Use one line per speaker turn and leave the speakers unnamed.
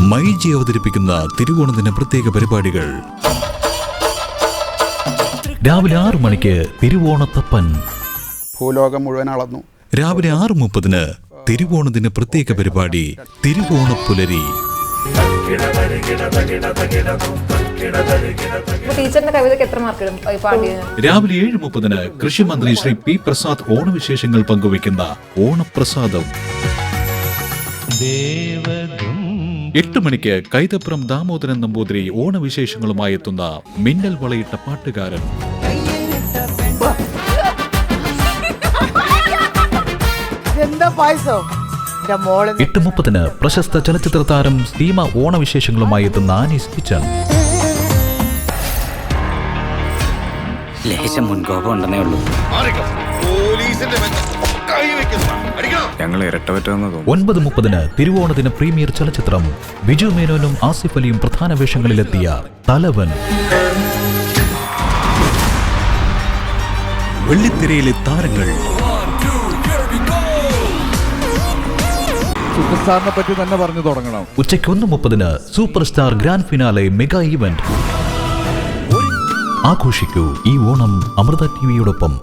മൈജി അവതരിപ്പിക്കുന്ന തിരുവോണത്തിന് പ്രത്യേക പരിപാടികൾ. രാവിലെ ആറു മണിക്ക് തിരുവോണത്തപ്പൻ.
ഭൂലോകം മുഴുവൻ അളന്നു.
രാവിലെ ആറ് മുപ്പതിന് തിരുവോണത്തിന് പ്രത്യേക പരിപാടി തിരുവോണപ്പുലരി.
പുലരി ടീച്ചറിന്റെ കവിതയ്ക്ക് എത്ര മാർക്ക് ഇടും? ഈ പാടിയതിന്
രാവിലെ ഏഴ് മുപ്പതിന് കൃഷിമന്ത്രി ശ്രീ പി പ്രസാദ് ഓണവിശേഷങ്ങൾ പങ്കുവയ്ക്കുന്ന ഓണപ്രസാദം. എട്ട് മണിക്ക് കൈതപ്പുറം ദാമോദരൻ നമ്പൂതിരി ഓണവിശേഷങ്ങളുമായി എത്തുന്ന മിന്നൽ വളയിട്ട പാട്ടുകാരൻ. എട്ട് മുപ്പതിന് പ്രശസ്ത ചലച്ചിത്ര താരം സീമ ഓണവിശേഷങ്ങളുമായി എത്തുന്ന ആനീസ് കിച്ചൺ
ലേശം മുൻകോപം ഉണ്ടെന്നേ ഉള്ളൂ.
ഞങ്ങൾ
ഒൻപത് മുപ്പതിന് തിരുവോണദിന പ്രീമിയർ ചലച്ചിത്രം ബിജു മേനോനും ആസിഫ് അലിയും പ്രധാന വേഷങ്ങളിലെത്തിയ തലവൻ. വെള്ളിത്തിരയിലെ താരങ്ങൾ.
സൂപ്പർസ്റ്റാറിനെ പറ്റി തന്നെ പറഞ്ഞു തുടങ്ങണം.
ഉച്ചയ്ക്ക് ഒന്ന് മുപ്പതിന് super star grand finale mega event ആഘോഷിക്കൂ ഈ ഓണം അമൃത ടിവിയോടൊപ്പം